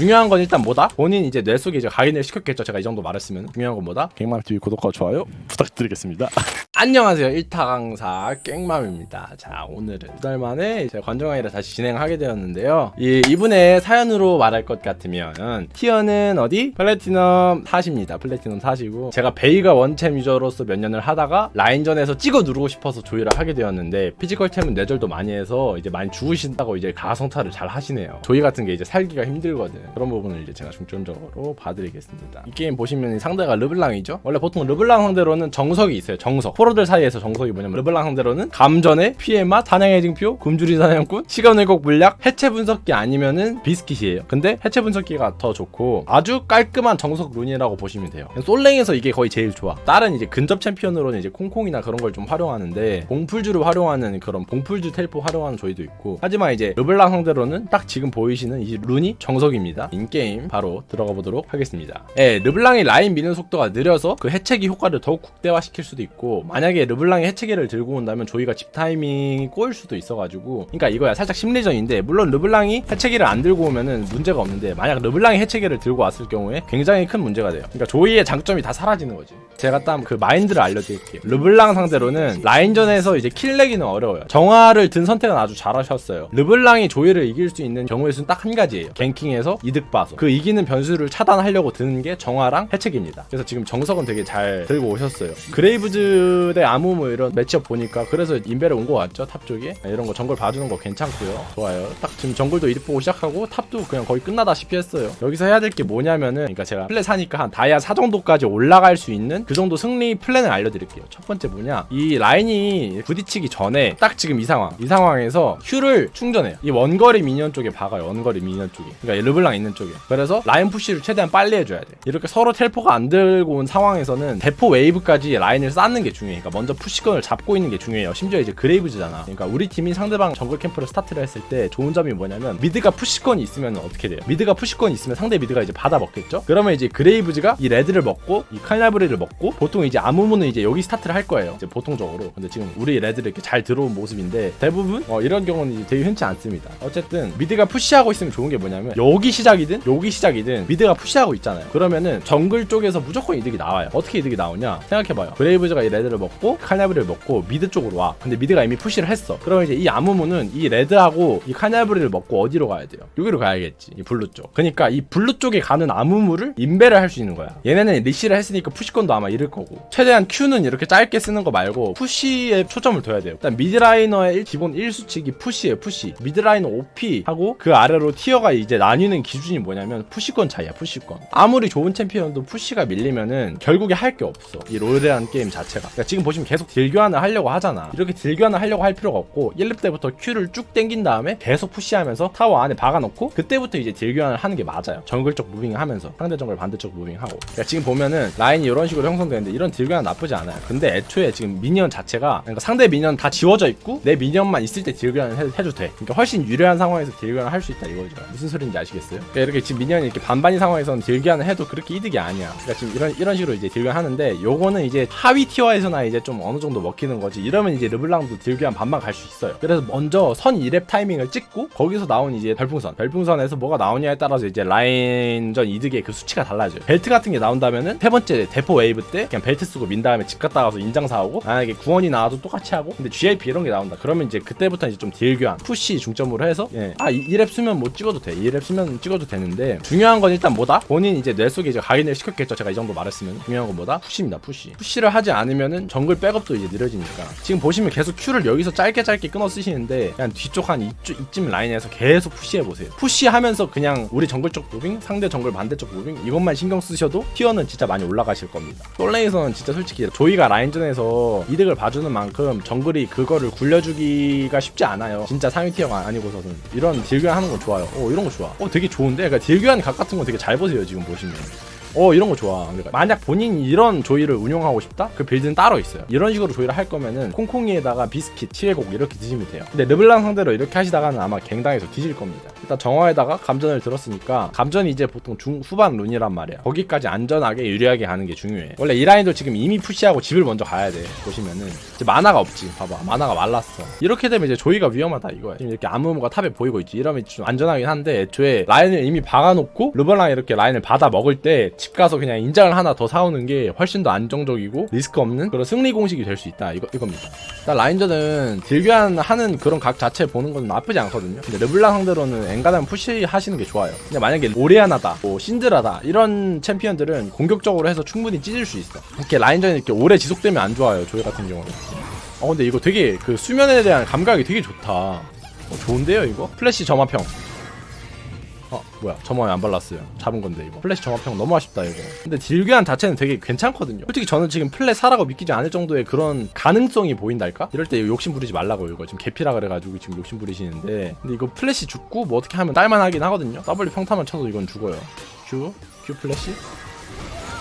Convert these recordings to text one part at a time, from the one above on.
중요한 건 일단 뭐다? 본인 이제 뇌 속에 이제 각인을 시켰겠죠. 제가 이 정도 말했으면 중요한 건 뭐다? 갱맘TV 구독과 좋아요 부탁드리겠습니다. 안녕하세요. 1타 강사 깽맘입니다. 자, 오늘은 두 달 만에 제가 관정강의를 다시 진행하게 되었는데요. 이, 이분의 사연으로 말할 것 같으면 티어는 어디? 플래티넘 4입니다. 플래티넘 4시고 제가 베이가 원챔 유저로서 몇 년을 하다가 라인전에서 찍어 누르고 싶어서 조이를 하게 되었는데 피지컬 템은 뇌절도 많이 해서 이제 많이 죽으신다고 이제 가성타를 잘 하시네요. 조이 같은 게 이제 살기가 힘들거든. 그런 부분을 이제 제가 중점적으로 봐드리겠습니다. 이 게임 보시면 상대가 르블랑이죠. 원래 보통 르블랑 상대로는 정석이 있어요. 정석. 포로들 사이에서 정석이 뭐냐면 르블랑 상대로는 감전의 피해 맛, 사냥의 징표, 굶주린 사냥꾼, 시간 왜곡 물약, 해체 분석기 아니면은 비스킷이에요. 근데 해체 분석기가 더 좋고 아주 깔끔한 정석 룬이라고 보시면 돼요. 솔랭에서 이게 거의 제일 좋아. 다른 이제 근접 챔피언으로는 이제 콩콩이나 그런 걸 좀 활용하는데 봉풀주를 활용하는 그런 봉풀주 텔포 활용하는 조이도 있고 하지만 이제 르블랑 상대로는 딱 지금 보이시는 이 룬이 정석입니다. 인게임 바로 들어가 보도록 하겠습니다. 예, 르블랑이 라인 미는 속도가 느려서 그 해체기 효과를 더욱 극대화시킬 수도 있고 만약에 르블랑이 해체기를 들고 온다면 조이가 집 타이밍이 꼬일 수도 있어가지고 그러니까 이거야 살짝 심리전인데 물론 르블랑이 해체기를 안 들고 오면은 문제가 없는데 만약 르블랑이 해체기를 들고 왔을 경우에 굉장히 큰 문제가 돼요. 그러니까 조이의 장점이 다 사라지는 거지. 제가 딱 그 마인드를 알려드릴게요. 르블랑 상대로는 라인전에서 이제 킬 내기는 어려워요. 정화를 든 선택은 아주 잘하셨어요. 르블랑이 조이를 이길 수 있는 경우의 수는 딱 한 가지예요. 갱킹에서 이득 봐서 그 이기는 변수를 차단하려고 드는 게 정화랑 해체기입니다. 그래서 지금 정석은 되게 잘 들고 오셨어요. 그레이브즈 대 아무 뭐 이런 매치업 보니까 그래서 인베를 온 거 같죠 탑 쪽에 이런 거 정글 봐주는 거 괜찮고요. 좋아요. 딱 지금 정글도 이득 보고 시작하고 탑도 그냥 거의 끝나다시피 했어요. 여기서 해야 될 게 뭐냐면은 그러니까 제가 플랫 사니까 한 다이아 4 정도까지 올라갈 수 있는 그 정도 승리 플랜을 알려드릴게요. 첫 번째 뭐냐 이 라인이 부딪히기 전에 딱 지금 이 상황 이 상황에서 Q를 충전해요. 이 원거리 미니언 쪽에 박아요. 원거리 미니언 쪽에 그러니까 르블랑 있는 쪽에 그래서 라인 푸시를 최대한 빨리 해줘야 돼. 이렇게 서로 텔포가 안 들고 온 상황에서는 대포 웨이브까지 라인을 쌓는 게 중요해. 그러니까 먼저 푸시건을 잡고 있는 게 중요해요. 심지어 이제 그레이브즈잖아. 그러니까 우리 팀이 상대방 정글 캠프를 스타트를 했을 때 좋은 점이 뭐냐면 미드가 푸시건이 있으면 어떻게 돼요? 미드가 푸시건이 있으면 상대 미드가 이제 받아 먹겠죠? 그러면 이제 그레이브즈가 이 레드를 먹고 이 칼날브리를 먹고 보통 이제 아무무는 이제 여기 스타트를 할 거예요. 이제 보통적으로. 근데 지금 우리 레드를 이렇게 잘 들어온 모습인데 대부분 어, 이런 경우는 이제 되게 흔치 않습니다. 어쨌든 미드가 푸시하고 있으면 좋은 게 뭐냐면 여기 시작이든 여기 시작이든 미드가 푸시하고 있잖아요. 그러면은 정글 쪽에서 무조건 이득이 나와요. 어떻게 이득이 나오냐? 생각해봐요. 그레이브즈가 이 레드를 먹고 칼날브리를 먹고 미드 쪽으로 와. 근데 미드가 이미 푸시를 했어. 그러면 이제 이 아무무는 이 레드하고 이 칼날브리를 먹고 어디로 가야 돼요? 여기로 가야겠지. 이 블루 쪽. 그러니까 이 블루 쪽에 가는 아무무를 인베를 할 수 있는 거야. 얘네는 리시를 했으니까 푸시건도 아마 잃을 거고. 최대한 Q는 이렇게 짧게 쓰는 거 말고 푸시에 초점을 둬야 돼요. 일단 미드라이너의 일- 기본 1수칙이 푸시예요, 푸시. 미드라이너 OP 하고 그 아래로 티어가 이제 나뉘는 기준이 뭐냐면 푸시건 차이야, 푸시건. 아무리 좋은 챔피언도 푸시가 밀리면은 결국에 할 게 없어. 이 롤이라는 게임 자체가. 그러니까 지금 보시면 계속 딜 교환을 하려고 하잖아. 이렇게 딜 교환을 하려고 할 필요가 없고 1렙 때부터 Q를 쭉 땡긴 다음에 계속 푸시하면서 타워 안에 박아놓고 그때부터 이제 딜 교환을 하는 게 맞아요. 정글 쪽 무빙 하면서 상대 정글 반대쪽 무빙 하고. 그러니까 지금 보면은 라인이 이런 식으로 형성되는데 이런 딜 교환 나쁘지 않아요. 근데 애초에 지금 미니언 자체가 그러니까 상대 미니언 다 지워져 있고 내 미니언만 있을 때 딜 교환을 해, 해도 돼. 그러니까 훨씬 유리한 상황에서 딜 교환을 할 수 있다 이거죠. 무슨 소리인지 아시겠어요? 그러니까 이렇게 지금 미니언이 이렇게 반반인 상황에서는 딜 교환을 해도 그렇게 이득이 아니야. 그러니까 지금 이런 이런 식으로 이제 딜 교환 하는데 요거는 이제 하위 티어에서나 이제 좀 어느 정도 먹히는 거지. 이러면 이제 르블랑도 딜 교환 반반 갈 수 있어요. 그래서 먼저 선 2렙 타이밍을 찍고 거기서 나온 이제 별풍선. 별풍선에서 뭐가 나오냐에 따라서 이제 라인전 이득의 그 수치가 달라져요. 벨트 같은 게 나온다면은 세 번째 대포 웨이브 때 그냥 벨트 쓰고 민 다음에 집 갔다 가서 인장 사오고 만약에 구원이 나와도 똑같이 하고 근데 GLP 이런 게 나온다. 그러면 이제 그때부터 이제 좀 딜 교환, 푸시 중점으로 해서 예. 아 2렙 쓰면 뭐 찍어도 돼. 2렙 쓰면 찍 어도 되는데 중요한 건 일단 뭐다? 본인 이제 뇌 속에 이제 각인을 시켰겠죠. 제가 이 정도 말했으면 중요한 건 뭐다? 푸시입니다. 푸시. 푸시를 하지 않으면은 정글 백업도 이제 느려지니까 지금 보시면 계속 Q를 여기서 짧게 짧게 끊어 쓰시는데 그냥 뒤쪽 한 이쯤, 이쯤 라인에서 계속 푸시해 보세요. 푸시하면서 그냥 우리 정글 쪽 무빙, 상대 정글 반대쪽 무빙 이것만 신경 쓰셔도 티어는 진짜 많이 올라가실 겁니다. 솔레에서는 진짜 솔직히 조이가 라인전에서 이득을 봐주는 만큼 정글이 그거를 굴려주기가 쉽지 않아요. 진짜 상위 티어가 아니고서는 이런 딜교환 하는 거 좋아요. 어 이런 거 좋아. 어 되게 좋 은데? 그러니까 딜교환 각 같은 거 되게 잘 보세요 지금 보시면. 어 이런 거 좋아. 그러니까 만약 본인이 이런 조이를 운영하고 싶다? 그 빌드는 따로 있어요. 이런 식으로 조이를 할 거면은 콩콩이에다가 비스킷, 치외곡 이렇게 드시면 돼요. 근데 르블랑 상대로 이렇게 하시다가는 아마 갱당해서 뒤질 겁니다. 일단 정화에다가 감전을 들었으니까 감전이 이제 보통 중 후반 룬이란 말이야 거기까지 안전하게 유리하게 가는 게 중요해 원래 이 라인도 지금 이미 푸시하고 집을 먼저 가야 돼. 보시면은 이제 마나가 없지. 봐봐. 마나가 말랐어. 이렇게 되면 이제 조이가 위험하다 이거야 지금 이렇게 아무무가 탑에 보이고 있지. 이러면 좀 안전하긴 한데 애초에 라인을 이미 박아놓고 르블랑 이렇게 라인을 받아 먹을 때집 가서 그냥 인장을 하나 더 사오는 게 훨씬 더 안정적이고 리스크 없는 그런 승리 공식이 될 수 있다 이거 이겁니다. 일단 라인전은 딜교환하는 그런 각 자체 보는 건 나쁘지 않거든요. 근데 르블랑 상대로는 엔가담 푸시 하시는 게 좋아요. 근데 만약에 오레아나다, 뭐 신드라다 이런 챔피언들은 공격적으로 해서 충분히 찢을 수 있어. 이렇게 라인전이 이렇게 오래 지속되면 안 좋아요. 조이 같은 경우는. 어 근데 이거 되게 그 수면에 대한 감각이 되게 좋다. 어, 좋은데요 이거? 플래시 점화평. 어 뭐야. 점화에 안 발랐어요. 잡은 건데 이거. 플래시 점화평 너무 아쉽다 이거. 근데 딜교환 자체는 되게 괜찮거든요. 솔직히 저는 지금 플래 사라고 믿기지 않을 정도의 그런 가능성이 보인달까? 이럴 때 욕심 부리지 말라고 이거. 지금 개피라 그래가지고 지금 욕심 부리시는데. 근데 이거 플래시 죽고 뭐 어떻게 하면 딸만 하긴 하거든요. W 평타만 쳐도 이건 죽어요. Q Q 플래시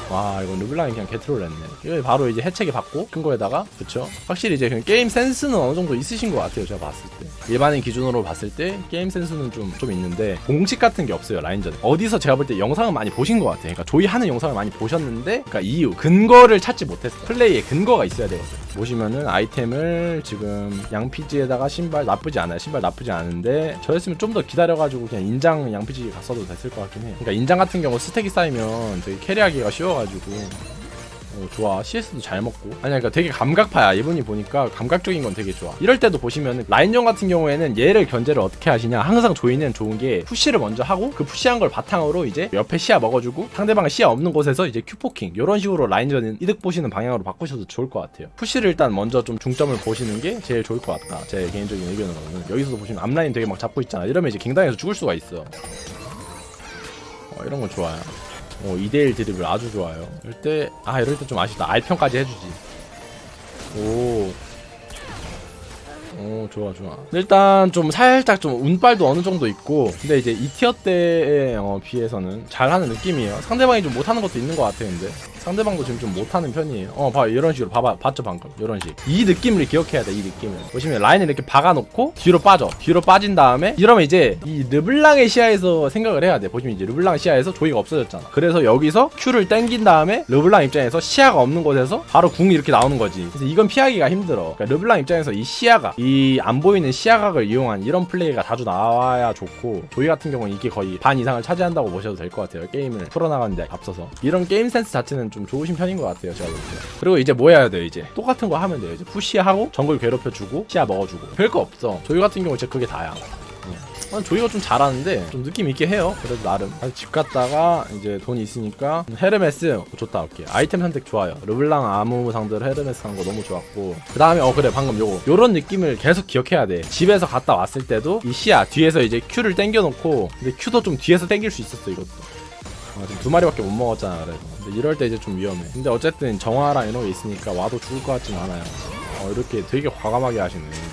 와 이거 르블랑이 그냥 개트롤 했네. 이거 바로 이제 해체기 받고 큰 거에다가 그쵸? 확실히 이제 그냥 게임 센스는 어느 정도 있으신 것 같아요 제가 봤을 때. 일반인 기준으로 봤을 때 게임 센스는 좀, 좀 있는데 공식 같은 게 없어요 라인전 어디서 제가 볼 때 영상을 많이 보신 것 같아요. 그러니까 조이 하는 영상을 많이 보셨는데 그러니까 이유 근거를 찾지 못했어 플레이에 근거가 있어야 되거든 보시면은 아이템을 지금 양피지에다가 신발 나쁘지 않아요. 신발 나쁘지 않은데 저였으면 좀 더 기다려가지고 그냥 인장 양피지 갔어도 됐을 것 같긴 해요. 그러니까 인장 같은 경우 스택이 쌓이면 되게 캐리하기가 쉬워 가지고. 어, 좋아. CS도 잘 먹고. 아니 그러니까 되게 감각파야. 이분이 보니까 감각적인 건 되게 좋아. 이럴 때도 보시면은 라인전 같은 경우에는 얘를 견제를 어떻게 하시냐. 항상 조이는 좋은 게 푸시를 먼저 하고 그 푸시한 걸 바탕으로 이제 옆에 시야 먹어주고 상대방의 시야 없는 곳에서 이제 큐포킹. 이런 식으로 라인전은 이득 보시는 방향으로 바꾸셔도 좋을 것 같아요. 푸시를 일단 먼저 좀 중점을 보시는 게 제일 좋을 것 같다. 제 개인적인 의견으로는. 여기서도 보시면 앞라인 되게 막 잡고 있잖아. 이러면 이제 갱당해서 죽을 수가 있어. 어, 이런 건 좋아요 어, 2대1 드립을 아주 좋아요. 이럴 때, 아, 이럴 때 좀 아쉽다. 알평까지 해주지. 오. 오, 좋아, 좋아. 일단 좀 살짝 좀 운빨도 어느 정도 있고, 근데 이제 2티어 때에 어, 비해서는 잘하는 느낌이에요. 상대방이 좀 못하는 것도 있는 것 같아요, 근데. 상대방도 지금 좀 못하는 편이에요. 어, 봐, 이런 식으로 봐봐, 봤죠, 방금. 이런 식. 이 느낌을 기억해야 돼, 이 느낌을. 보시면 라인을 이렇게 박아놓고, 뒤로 빠져. 뒤로 빠진 다음에, 이러면 이제, 이 르블랑의 시야에서 생각을 해야 돼. 보시면 이제 르블랑 시야에서 조이가 없어졌잖아. 그래서 여기서 Q를 땡긴 다음에, 르블랑 입장에서 시야가 없는 곳에서 바로 궁이 이렇게 나오는 거지. 그래서 이건 피하기가 힘들어. 그러니까 르블랑 입장에서 이 시야각, 이안 보이는 시야각을 이용한 이런 플레이가 자주 나와야 좋고, 조이 같은 경우는 이게 거의 반 이상을 차지한다고 보셔도 될 것 같아요. 게임을 풀어나가는데 앞서서. 이런 게임 센스 자체는 좀 좋으신 편인 것 같아요. 제가 볼 때. 그리고 이제 뭐 해야 돼요, 이제? 똑같은 거 하면 돼요. 이제 푸시하고, 정글 괴롭혀주고, 시야 먹어주고. 별거 없어. 조이 같은 경우 진짜 그게 다야. 아, 조이가 좀 잘하는데 좀 느낌 있게 해요. 그래도 나름. 아집 갔다가 이제 돈이 있으니까 헤르메스 좋다. 오케이. 아이템 선택 좋아요. 르블랑 아무 상대로 헤르메스 간 거 너무 좋았고 그 다음에 어 그래 방금 요거 요런 느낌을 계속 기억해야 돼. 집에서 갔다 왔을 때도 이 시야 뒤에서 이제 Q를 당겨놓고 근데 Q도 좀 뒤에서 당길 수 있었어 이것도. 아, 지금 두 마리밖에 못 먹었잖아 그래서 이럴 때 이제 좀 위험해. 근데 어쨌든 정화랑 이런 게 있으니까 와도 죽을 것 같진 않아요. 어, 이렇게 되게 과감하게 하시네. 어,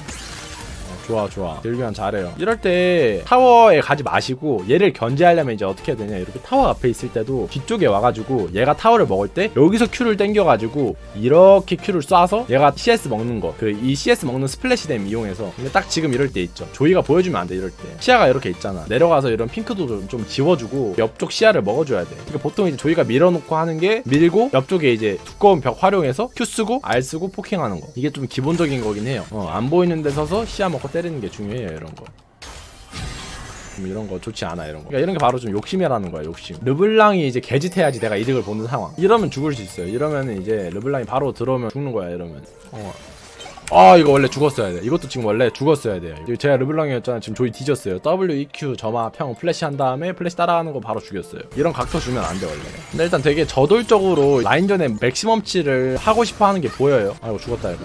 좋아 좋아. 딜교환 잘해요. 이럴 때 타워에 가지 마시고 얘를 견제하려면 이제 어떻게 해야 되냐? 이렇게 타워 앞에 있을 때도 뒤쪽에 와가지고 얘가 타워를 먹을 때 여기서 Q를 땡겨가지고 이렇게 Q를 쏴서 얘가 CS 먹는 거 그 이 CS 먹는 스플래시 댐 이용해서. 근데 딱 지금 이럴 때 있죠. 조이가 보여주면 안 돼 이럴 때. 시야가 이렇게 있잖아. 내려가서 이런 핑크도 좀, 좀 지워주고 옆쪽 시야를 먹어줘야 돼. 그러니까 보통 이제 조이가 밀어놓고 하는 게 밀고 옆쪽에 이제 두꺼운 벽 활용해서 Q 쓰고 R 쓰고 포킹하는 거. 이게 좀 기본적인 거긴 해요. 어, 안 보이는 데 서서 시야 먹고 때리는 게 중요해요 이런 거좀 이런 거 좋지 않아 이런 거. 그러니까 이런 게 바로 좀 욕심이라는 거야 욕심. 르블랑이 이제 개짓해야지 내가 이득을 보는 상황. 이러면 죽을 수 있어요. 이러면은 이제 르블랑이 바로 들어오면 죽는 거야 이러면. 어. 아 이거 원래 죽었어야 돼. 이것도 지금 원래 죽었어야 돼요. 제가 르블랑이었잖아. 지금 조이 뒤졌어요. W, EQ, 점화, 평, 플래시 한 다음에 플래시 따라하는 거 바로 죽였어요. 이런 각도 주면 안 돼 원래. 근데 일단 되게 저돌적으로 라인전에 맥시멈치를 하고 싶어 하는 게 보여요. 아 이거 죽었다 이거.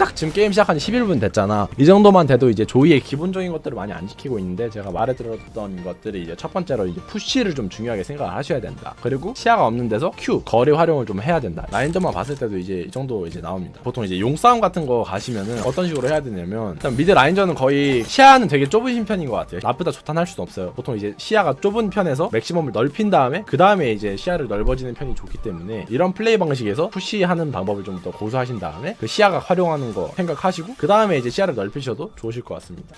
딱 지금 게임 시작한 지 11분 됐잖아. 이 정도만 돼도 이제 조이의 기본적인 것들을 많이 안 지키고 있는데 제가 말해드렸던 것들이 이제 첫 번째로 이제 푸시를 좀 중요하게 생각을 하셔야 된다. 그리고 시야가 없는 데서 Q 거리 활용을 좀 해야 된다. 라인전만 봤을 때도 이제 이 정도 이제 나옵니다. 보통 이제 용싸움 같은 거 가시면은 어떤 식으로 해야 되냐면 일단 미드 라인전은 거의 시야는 되게 좁으신 편인 것 같아요. 나쁘다 좋다 할 수는 없어요. 보통 이제 시야가 좁은 편에서 맥시멈을 넓힌 다음에 그 다음에 이제 시야를 넓어지는 편이 좋기 때문에 이런 플레이 방식에서 푸시하는 방법을 좀 더 고수하신 다음에 그 시야가 활용하는 거 생각하시고 그 다음에 이제 시야를 넓히셔도 좋으실 것 같습니다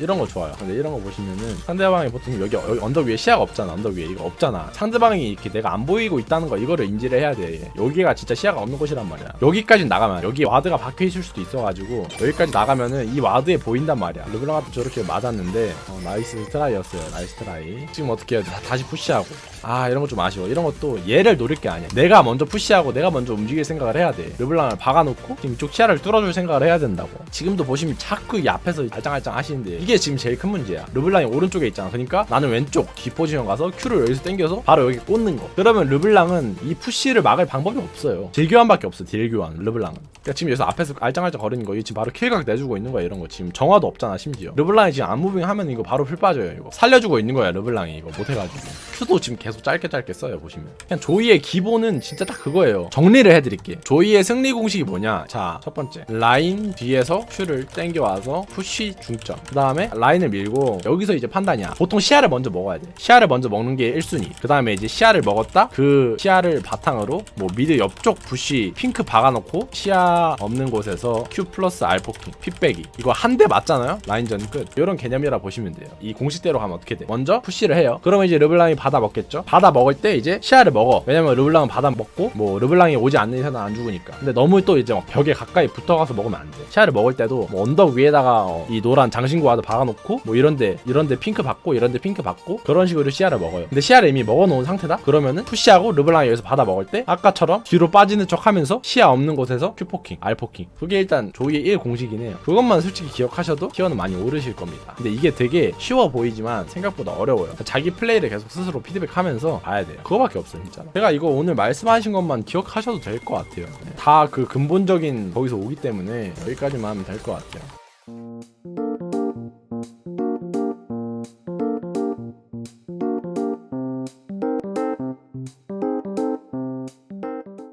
이런 거 좋아요. 근데 이런 거 보시면은 상대방이 보통 여기, 여기 언덕 위에 시야가 없잖아. 언덕 위에 이거 없잖아. 상대방이 이렇게 내가 안 보이고 있다는 거 이거를 인지를 해야 돼. 여기가 진짜 시야가 없는 곳이란 말이야. 여기까지 나가면 여기 와드가 박혀 있을 수도 있어가지고 여기까지 나가면은 이 와드에 보인단 말이야. 르블랑한테 저렇게 맞았는데 어, 나이스 트라이였어요. 나이스 트라이. 지금 어떻게 해야 돼? 다시 푸시하고. 아 이런 거 좀 아쉬워. 이런 것도 얘를 노릴 게 아니야. 내가 먼저 푸시하고 내가 먼저 움직일 생각을 해야 돼. 르블랑을 박아놓고 지금 이쪽 시야를 뚫어줄 생각을 해야 된다고. 지금도 보시면 자꾸 이 앞에서 알짱알짱 하시는데 이게 지금 제일 큰 문제야. 르블랑이 오른쪽에 있잖아. 그러니까 나는 왼쪽 뒷 포지션 가서 Q를 여기서 당겨서 바로 여기 꽂는 거. 그러면 르블랑은 이 푸시를 막을 방법이 없어요. 딜 교환밖에 없어. 딜 교환. 르블랑은. 그러니까 지금 여기서 앞에서 알짱알짱 거리는 거. 이거 지금 바로 킬각 내주고 있는 거야. 이런 거 지금 정화도 없잖아. 심지어. 르블랑이 지금 안무빙 하면 이거 바로 풀 빠져요. 이거 살려주고 있는 거야. 르블랑이 이거 못해가지고. Q도 지금 계속 짧게 짧게 써요. 보시면. 그냥 조이의 기본은 진짜 딱 그거예요. 정리를 해드릴게. 조이의 승리 공식이 뭐냐? 자, 첫 번째 라인 뒤에서 Q를 땡겨와서 푸시 중점. 그 다음에 라인을 밀고 여기서 이제 판단이야. 보통 시야를 먼저 먹어야 돼. 시야를 먼저 먹는 게 1순위. 그 다음에 이제 시야를 먹었다. 그 시야를 바탕으로 뭐 미드 옆쪽 부시 핑크 박아놓고 시야 없는 곳에서 Q 플러스 R 포킹 핏배기 이거 한 대 맞잖아요. 라인전 끝. 이런 개념이라 보시면 돼요. 이 공식대로 가면 어떻게 돼? 먼저 푸시를 해요. 그러면 이제 르블랑이 받아 먹겠죠. 받아 먹을 때 이제 시야를 먹어. 왜냐면 르블랑은 받아 먹고 뭐 르블랑이 오지 않는 이상은 안 죽으니까. 근데 너무 또 이제 막 벽에 가까이 붙어가서 먹으면 안 돼. 시야를 먹을 때도 뭐 언덕 위에다가 어, 이 노란 장신구 와드 박아놓고 뭐 이런데 이런데 핑크 받고 이런데 핑크 받고 그런 식으로 시야를 먹어요. 근데 시야를 이미 먹어놓은 상태다. 그러면은 푸시하고 르블랑이 여기서 받아 먹을 때 아까처럼 뒤로 빠지는 척하면서 시야 없는 곳에서 큐포 킹, 알포킹. 그게 일단 조이의 1 공식이네요. 그것만 솔직히 기억하셔도 티어는 많이 오르실 겁니다. 근데 이게 되게 쉬워 보이지만 생각보다 어려워요. 자기 플레이를 계속 스스로 피드백하면서 봐야 돼요. 그거밖에 없어요, 진짜. 제가 이거 오늘 말씀하신 것만 기억하셔도 될 것 같아요. 다 그 근본적인 거기서 오기 때문에 여기까지만 하면 될 것 같아요.